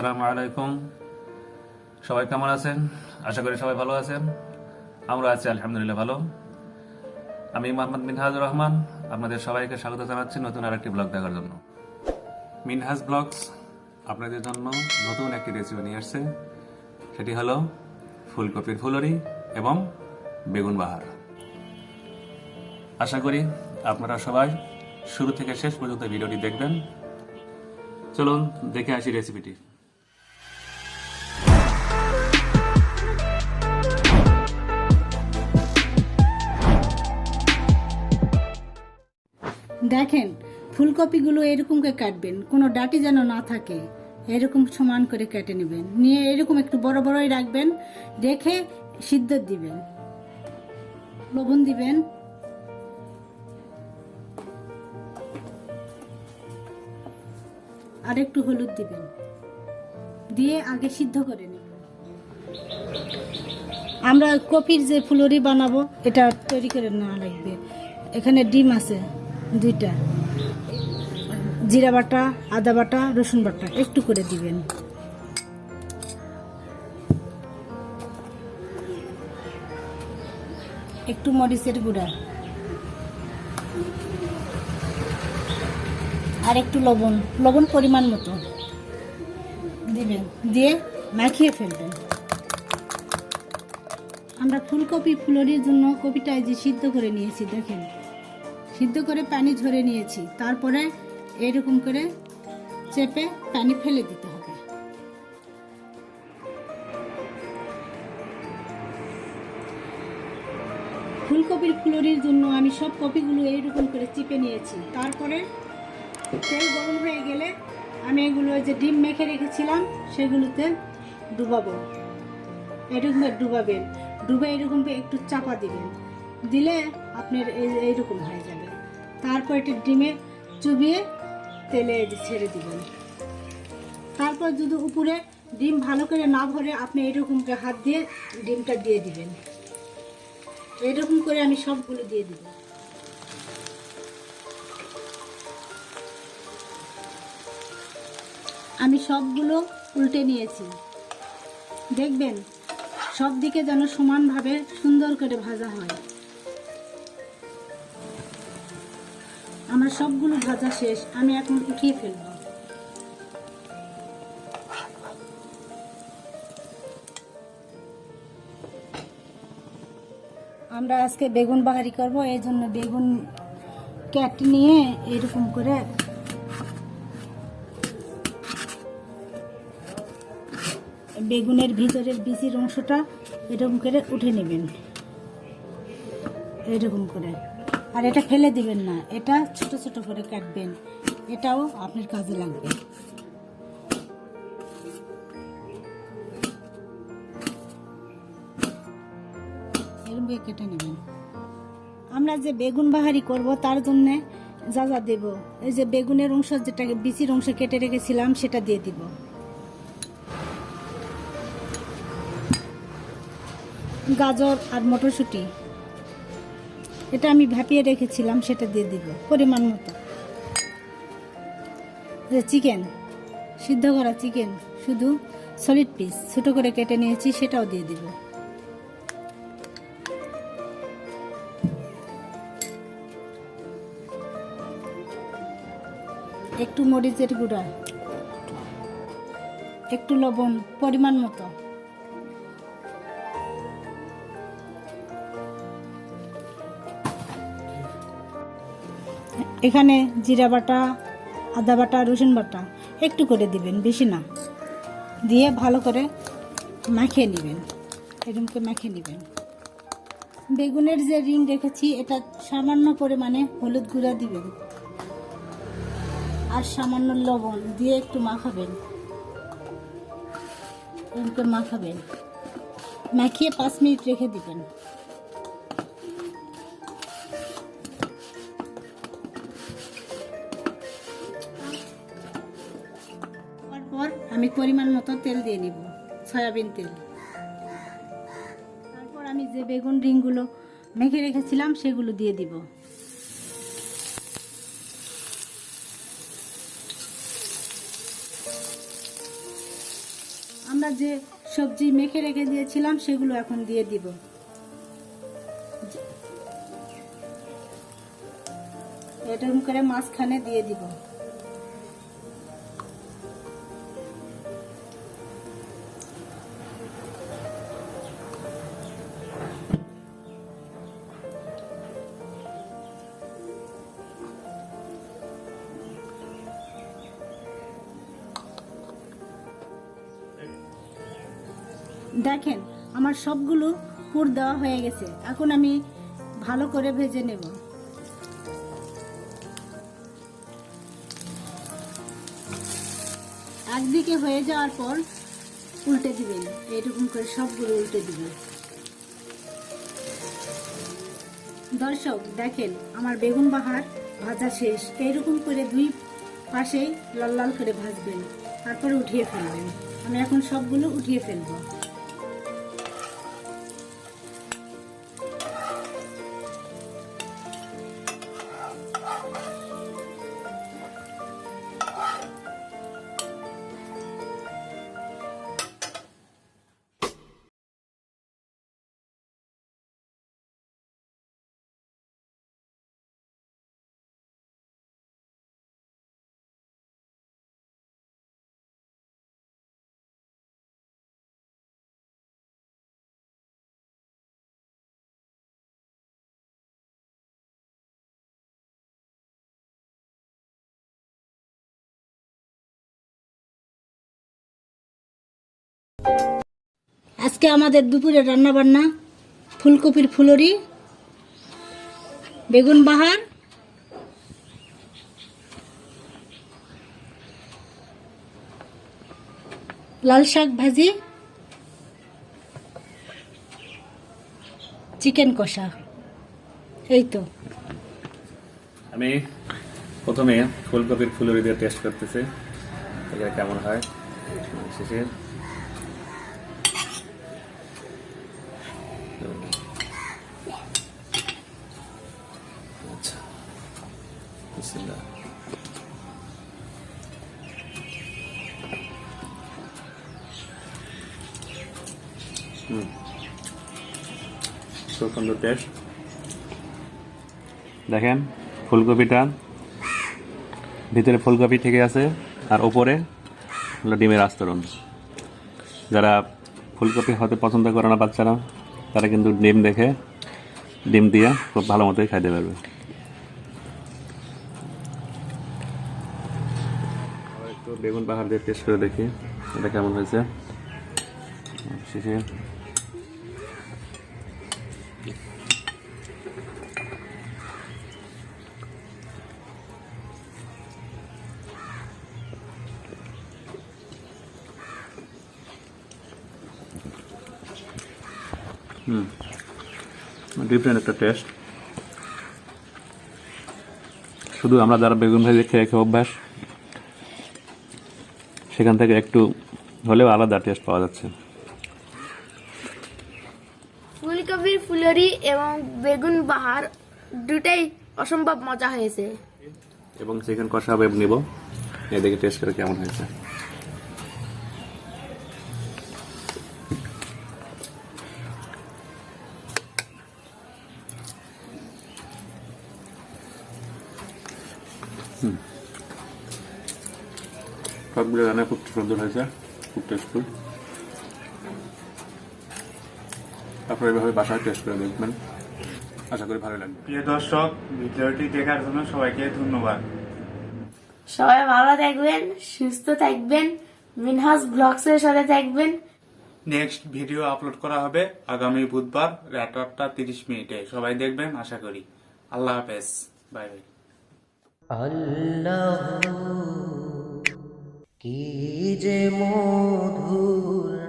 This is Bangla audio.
আসসালামু আলাইকুম। সবাই কেমন আছেন? আশা করি সবাই ভালো আছেন। আমরা আছি আলহামদুলিল্লাহ ভালো। আমি মোহাম্মদ মিনহাজ রহমান। আপনাদের সবাইকে স্বাগত জানাচ্ছি নতুন আরেকটি ব্লগ দেখার জন্য। মিনহাজ ব্লগস আপনাদের জন্য নতুন একটি রেসিপি নিয়ে আসছে। সেটি হলো ফুলকপির ফুলরি এবং বেগুন বাহার। আশা করি আপনারা সবাই শুরু থেকে শেষ পর্যন্ত ভিডিওটি দেখবেন। চলুন দেখে আসি রেসিপিটি দেখেন, ফুলকপিগুলো এরকম করে কাটবেন, কোনো ডাটি যেন না থাকে, এরকম সমান করে কেটে নেবেন। নিয়ে এরকম একটু বড় বড়ই রাখবেন, রেখে সিদ্ধ দিবেন। লবণ দিবেন। আর একটু হলুদ দিবেন। দিয়ে আগে সিদ্ধ করে নেবেন। আমরা কপির যে ফুলরি বানাবো, এটা তৈরি করে নেওয়া লাগবে। এখানে ডিম আছে। দুইটা। জিরা বাটা, আদা বাটা, রসুন বাটা, একটু করে দিবেন। একটু মরিচের গুঁড়া। আর একটু লবণ লবণ পরিমাণ মতো। দিবেন, দিয়ে মাখিয়ে ফেলবেন। আমরা ফুলকপি ফুলরির জন্য কপিটা যে সিদ্ধ করে নিয়েছি, দেখেন। সিদ্ধ করে পানি ঝরে নিয়েছি। তারপরে এরকম করে চেপে পানি ফেলে দিতে হবে। ফুলকপির ফুলরির জন্য আমি সব কপিগুলো এইরকম করে চিপে নিয়েছি। তারপরে তেল গরম হয়ে গেলে আমি এগুলো যে ডিম মেখে রেখেছিলাম, সেগুলোতে ডুবাবো। এরকম ডুবাবেন। ডুবে এরকম একটু চাপা দিবেন। দিলে আপনার এই- এইরকম হয়ে যাবে। তারপর এটা ডিমে চুবিয়ে তেলে ছেড়ে দিবেন তারপর যদি উপরে ডিম ভালো করে না ভরে আপনি এরকম করে হাত দিয়ে ডিমটা দিয়ে দিবেন। এরকম করে আমি সবগুলো দিয়ে দিব। আমি সবগুলো উল্টে নিয়েছি। দেখবেন সব দিকে যেন সমানভাবে সুন্দর করে ভাজা হয়। আমার সবগুলো ভাজা শেষ, আমি এখন উঠিয়ে ফেলব। আমরা আজকে বেগুন বাহারি করব, এই জন্য বেগুন ক্যাট নিয়ে এরকম করে বেগুনের ভিতরের বিচির অংশটা এরকম করে উঠে নেবেন। এরকম করে। আর এটা ফেলে দিবেন না। এটা ছোট ছোট করে কাটবেন। এটাও আপনার কাজে লাগবে। কেটে নেবেন। আমরা যে বেগুন বাহারি করব, তার জন্য যা যা দেব, এই যে বেগুনের অংশ যেটা বিচির অংশ কেটে রেখেছিলাম, সেটা দিয়ে দিব। গাজর আর মটরশুঁটি। এটা আমি ভাপিয়ে রেখেছিলাম, সেটা দিয়ে দিব, পরিমাণ মতো। চিকেন, সিদ্ধ করা চিকেন, শুধু সলিড পিস ছোটো করে কেটে নিয়েছি, সেটাও দিয়ে দিব। একটু মরিচের গুঁড়া, একটু লবণ, পরিমাণ মতো। এখানে জিরা বাটা, আদা বাটা, রসুন বাটা একটু করে দিবেন, বেশি না। দিয়ে ভালো করে মাখিয়ে নেবেন। এরকমকে মাখিয়ে নেবেন। বেগুনের যে রিং রেখেছি, এটা সামান্য পরিমাণে হলুদ গুঁড়া দিবেন। আর সামান্য লবণ দিয়ে একটু মাখাবেন। এরকম মাখাবেন। মাখিয়ে পাঁচ মিনিট রেখে দিবেন। আমি পরিমাণ মতো তেল দিয়ে নিব, সয়াবিন তেল। তারপর আমি যে বেগুন রিংগুলো মেখে রেখেছিলাম, সেগুলো দিয়ে দিব। আমরা যে সবজি মেখে রেখে দিয়েছিলাম, সেগুলো এখন দিয়ে দিব। এরকম করে মাঝখানে দিয়ে দিব। দেখেন, আমার সবগুলো পুর দেওয়া হয়ে গেছে। এখন আমি ভালো করে ভেজে নেব। একদিকে হয়ে যাওয়ার পর উল্টে দিবেন। এইরকম করে সবগুলো উল্টে দিবেন। দর্শক, দেখেন, আমার বেগুন বাহার ভাজা শেষ। এইরকম করে দুই পাশেই লাল লাল করে ভাজবেন। তারপরে উঠিয়ে ফেলবেন। আমি এখন সবগুলো উঠিয়ে ফেলব। আজকে আমাদের দুপুরে রান্না বান্না ফুলকপির ফুলরি, বেগুন বাহার, লাল শাক ভাজি, চিকেন কষা। এই তো। আমি প্রথমে ফুলকপির ফুলুরি দিয়ে টেস্ট করতেছি কেমন হয়। শেষে দেখেন, ফুলকপিটা ভিতরে ফুলকপি থেকে আছে, আর ওপরে হলো ডিমের আস্তরণ। যারা ফুলকপি হতে পছন্দ করে না বাচ্চারা, তারা কিন্তু ডিম দেখে, ডিম দিয়ে খুব ভালো মতোই খাইতে পারবে আবার একটু বেগুন পাহাড় দিয়ে টেস্ট করে দেখি, এটা কেমন হয়েছে। ডিফারেন্ট একটা টেস্ট শুধু আমরা যারা বেগুন ভাজি খেয়ে খেয়ে অভ্যাস সেখান থেকে একটু হলেও আলাদা টেস্ট পাওয়া যাচ্ছে। ফুলকপির ফুলরি এবং বেগুন বাহার দুটাই অসম্ভব মজা হয়েছে। এবং চিকেন কষা হবে নিব। এদিকে টেস্ট করে কেমন হয়েছে? সবগুলো রান্না খুব সুন্দর হয়েছে খুব টেস্টফুল তারপরে এভাবে বাসায় টেস্ট করে দেখবেন। আশা করি ভালো লাগবে। প্রিয় দর্শক ভিডিওটি দেখার জন্য সবাইকে ধন্যবাদ। সবাই ভালো থাকবেন সুস্থ থাকবেন মিনহাস ব্লগসের সাথে থাকবেন। নেক্সট ভিডিও আপলোড করা হবে আগামী বুধবার রাত আটটা তিরিশ মিনিটে। সবাই দেখবেন আশা করি। আল্লাহ হাফেজ। বাই বাই আল্লাহ কি যে মধুর